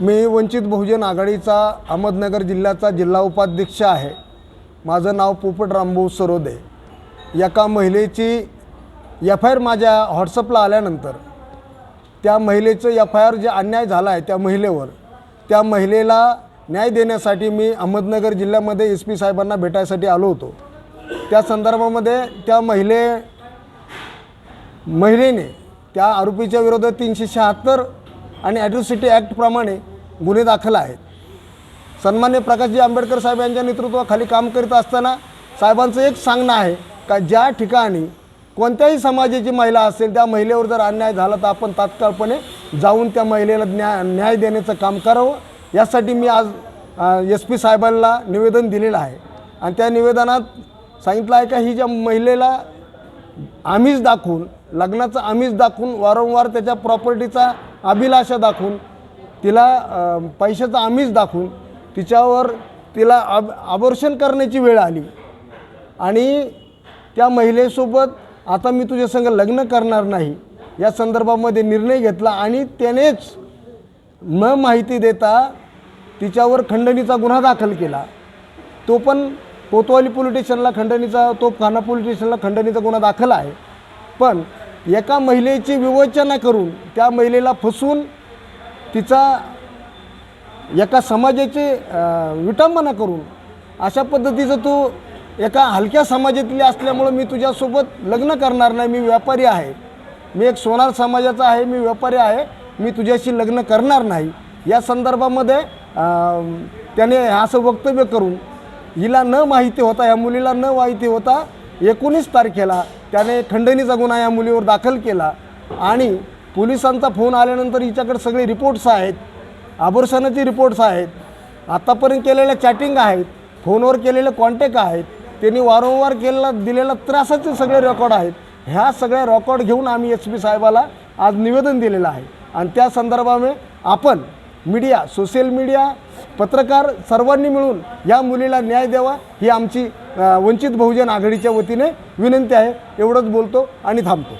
मी वंचित बहुजन आघाडीचा अहमदनगर जिल्ह्याचा जिल्हा उपाध्यक्ष आहे. माझं नाव पोपट रामभाऊ सरोदे. एका महिलेची एफ आय आर माझ्या व्हॉट्सअपला आल्यानंतर त्या महिलेचं एफ आय आर जे अन्याय झाला आहे त्या महिलेवर त्या महिलेला न्याय देण्यासाठी मी अहमदनगर जिल्ह्यामध्ये एस पी साहेबांना भेटायसाठी आलो होतो. त्या संदर्भामध्ये त्या महिले महिलेने त्या आरोपीच्या विरोधात तीनशे शहात्तर आणि ॲट्रॉसिटी ॲक्टप्रमाणे गुन्हे दाखल आहेत. सन्मान्य प्रकाशजी आंबेडकर साहेब यांच्या नेतृत्वाखाली काम करीत असताना साहेबांचं एक सांगणं आहे का ज्या ठिकाणी कोणत्याही समाजाची महिला असेल त्या महिलेवर जर अन्याय झाला तर आपण तात्काळपणे जाऊन त्या महिलेला न्याय न्याय देण्याचं काम करावं. यासाठी मी आज एस पी साहेबांना निवेदन दिलेलं आहे. आणि त्या निवेदनात सांगितलं आहे का ही ज्या महिलेला आमिष दाखवून लग्नाचं आमिष दाखवून वारंवार त्याच्या प्रॉपर्टीचा अभिलाषा दाखवून तिला पैशाचं आमिष दाखवून तिच्यावर तिला अब आबर्षण करण्याची वेळ आली. आणि त्या महिलेसोबत आता मी तुझ्या संग लग्न करणार नाही या संदर्भामध्ये निर्णय घेतला आणि त्यानेच न माहिती देता तिच्यावर खंडणीचा गुन्हा दाखल केला. तो पण कोतवाली पोलीस स्टेशनला खंडणीचा तोपखाना पोलीस स्टेशनला खंडणीचा गुन्हा दाखल आहे. पण एका महिलेची विवचना करून त्या महिलेला फसवून तिचा एका समाजाची विटंबना करून अशा पद्धतीचं तू एका हलक्या समाजातली असल्यामुळं मी तुझ्यासोबत लग्न करणार नाही. मी व्यापारी आहे. मी एक सोनार समाजाचा आहे. मी व्यापारी आहे. मी तुझ्याशी लग्न करणार नाही. या संदर्भामध्ये त्याने असं वक्तव्य करून हिला न माहिती होता ह्या मुलीला न माहिती होता एकोणीस तारखेला त्याने खंडणीचा गुन्हा या मुलीवर दाखल केला आणि पोलिसांचा फोन आल्यानंतर हिच्याकडे सगळे रिपोर्ट्स आहेत आबर्षणाचे रिपोर्ट्स आहेत आत्तापर्यंत केलेल्या चॅटिंग आहेत फोनवर केलेले कॉन्टॅक्ट आहेत त्यांनी वारंवार केलेला दिलेला त्रासाचे सगळे रेकॉर्ड आहेत. ह्या सगळ्या रेकॉर्ड घेऊन आम्ही एस पी साहेबाला आज निवेदन दिलेलं आहे. आणि त्या संदर्भामुळे आपण मीडिया सोशल मीडिया पत्रकार सर्वांनी मिळून या मुलीला न्याय द्यावा ही आमची वंचित बहुजन आघाडीच्या वतीने विनंती आहे. एवढंच बोलतो आणि थांबतो.